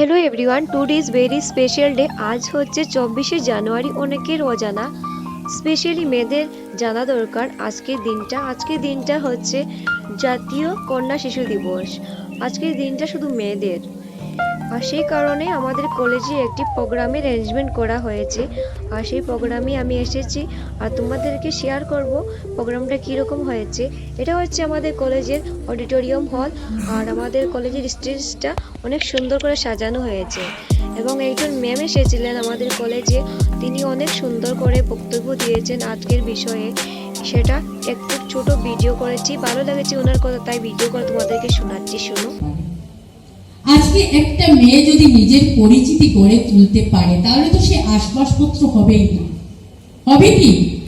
Hello everyone to is very special day আজ হচ্ছে চব্বিশে জানুয়ারি অনেকের অজানা। স্পেশালি মেয়েদের জানা দরকার আজকের দিনটা। আজকের দিনটা হচ্ছে জাতীয় কন্যা শিশু দিবস। আজকের দিনটা শুধু মেয়েদের। আর সেই কারণে আমাদের কলেজে একটি প্রোগ্রামের অ্যারেঞ্জমেন্ট করা হয়েছে। আর সেই প্রোগ্রামে আমি এসেছি আর তোমাদেরকে শেয়ার করব প্রোগ্রামটা কীরকম হয়েছে। এটা হচ্ছে আমাদের কলেজের অডিটোরিয়াম হল আর আমাদের কলেজের স্টেজটা অনেক সুন্দর করে সাজানো হয়েছে। এবং একজন ম্যাম এসেছিলেন আমাদের কলেজে। তিনি অনেক সুন্দর করে বক্তব্য দিয়েছেন আজকের বিষয়ে। সেটা একটু ছোট ভিডিও করেছি, ভালো লেগেছে ওনার কথা, তাই ভিডিও করে তোমাদেরকে শোনাচ্ছি, শুনো। আজকে একটা মেয়ে যদি নিজের পরিচিতি গড়ে তুলতে পারে, তাহলে তো সে আসবাবপত্র হবেই না। হবে কি?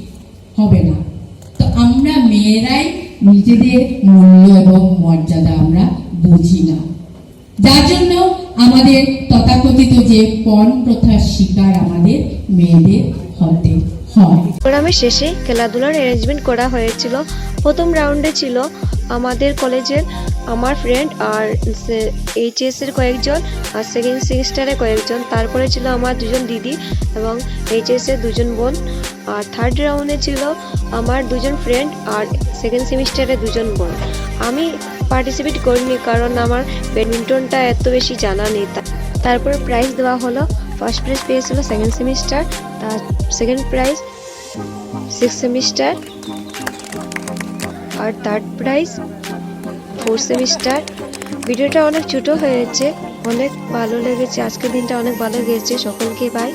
হবে না। তো আমরা মেয়েরাই নিজেদের মূল্য এবং মর্যাদা আমরা বুঝি না। যার জন্য আমাদের তথাকথিত যে পণ প্রথার শিকার আমাদের মেয়েদের হতে হয়। প্রোগ্রামের শেষে খেলাধুলার অ্যারেঞ্জমেন্ট করা হয়েছিল। প্রথম রাউন্ডে ছিল আমাদের কলেজের আমার ফ্রেন্ড আর এইচএস এর কয়েকজন আর সেকেন্ড সেমিস্টারে কয়েকজন। তারপরে ছিল আমার দুজন দিদি এবং এইচএস এর দুজন বোন। আর থার্ড রাউন্ডে ছিল আমার দুজন ফ্রেন্ড আর সেকেন্ড সেমিস্টারে দুজন বোন। আমি পার্টিসিপেট করিনি কারণ আমার ব্যাডমিন্টনটা এত বেশি জানা নেই। তারপরে প্রাইজ দেওয়া হলো। ফার্স্ট প্রাইজ পেয়েছিল সেকেন্ড সেমিস্টার তার সেকেন্ড প্রাইজ সিক্স সেমিস্টার আর থার্ড প্রাইজ ফোর্থ সেমিস্টার ভিডিওটা অনেক ছোটো হয়েছে, অনেক ভালো লেগেছে, আজকের দিনটা অনেক ভালো গেছে সকলকে বাই